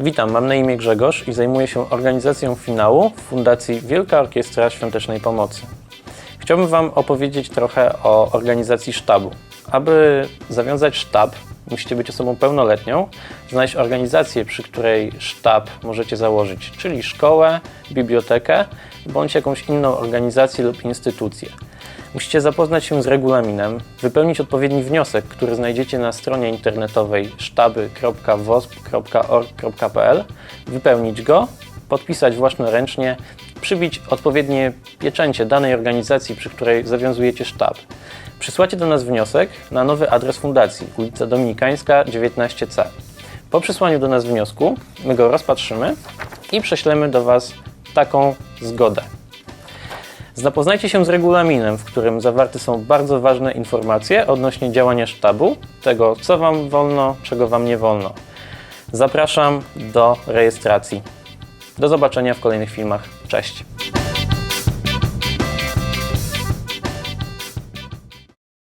Witam, mam na imię Grzegorz i zajmuję się organizacją finału w Fundacji Wielka Orkiestra Świątecznej Pomocy. Chciałbym Wam opowiedzieć trochę o organizacji sztabu. Aby zawiązać sztab, musicie być osobą pełnoletnią, znaleźć organizację, przy której sztab możecie założyć, czyli szkołę, bibliotekę bądź jakąś inną organizację lub instytucję. Musicie zapoznać się z regulaminem, wypełnić odpowiedni wniosek, który znajdziecie na stronie internetowej sztaby.wosp.org.pl, wypełnić go, podpisać własnoręcznie, przybić odpowiednie pieczęcie danej organizacji, przy której zawiązujecie sztab. Przysłacie do nas wniosek na nowy adres fundacji, ulica Dominikańska 19C. Po przysłaniu do nas wniosku my go rozpatrzymy i prześlemy do Was taką zgodę. Zapoznajcie się z regulaminem, w którym zawarte są bardzo ważne informacje odnośnie działania sztabu, tego co Wam wolno, czego Wam nie wolno. Zapraszam do rejestracji. Do zobaczenia w kolejnych filmach. Cześć!